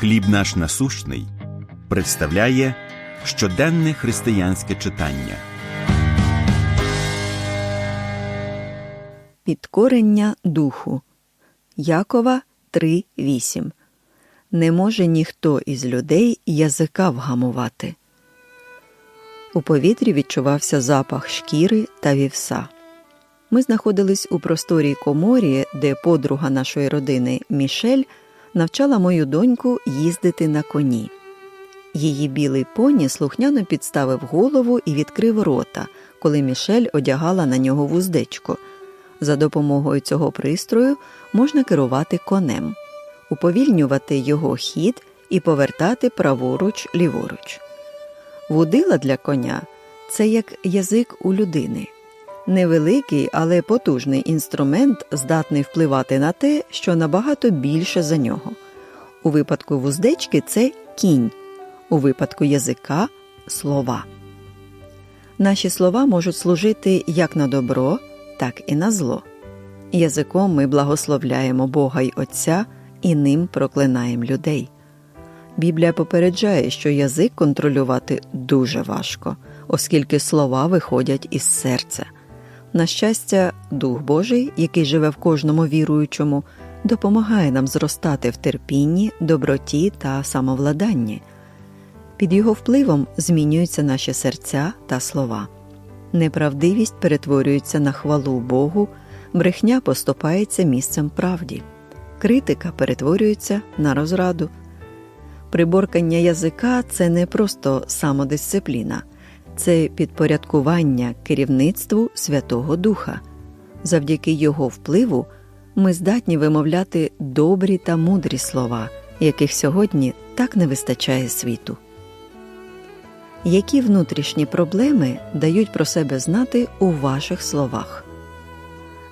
Хліб наш насущний представляє щоденне християнське читання. Підкорення духу. Якова 3.8. Не може ніхто із людей язика вгамувати. У повітрі відчувався запах шкіри та вівса. Ми знаходились у просторій коморі, де подруга нашої родини Мішель навчала мою доньку їздити на коні. Її білий поні слухняно підставив голову і відкрив рота, коли Мішель одягала на нього вуздечко. За допомогою цього пристрою можна керувати конем, уповільнювати його хід і повертати праворуч ліворуч. Вудила для коня це як язик у людини. Невеликий, але потужний інструмент здатний впливати на те, що набагато більше за нього. У випадку вуздечки це кінь, у випадку язика слова. Наші слова можуть служити як на добро, так і на зло. Язиком ми благословляємо Бога й Отця і ним проклинаємо людей. Біблія попереджає, що язик контролювати дуже важко, оскільки слова виходять із серця. На щастя, Дух Божий, який живе в кожному віруючому, допомагає нам зростати в терпінні, доброті та самовладанні. Під його впливом змінюються наші серця та слова. Неправдивість перетворюється на хвалу Богу, брехня поступається місцем правді, критика перетворюється на розраду. Приборкання язика це не просто самодисципліна, це підпорядкування керівництву Святого Духа. Завдяки його впливу ми здатні вимовляти добрі та мудрі слова, яких сьогодні так не вистачає світу. Які внутрішні проблеми дають про себе знати у ваших словах?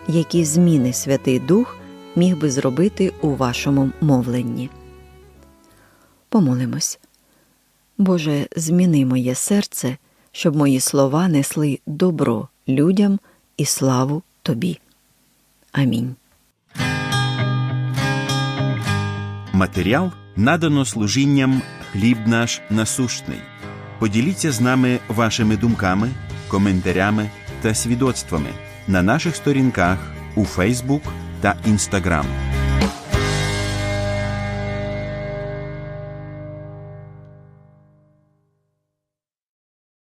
Які зміни Святий Дух міг би зробити у вашому мовленні? Помолимось. Боже, зміни моє серце, щоб мої слова несли добро людям і славу Тобі. Амінь. Матеріал надано служінням Хліб наш насущний. Поділіться з нами вашими думками, коментарями та свідоцтвами на наших сторінках у Фейсбук та Інстаграм.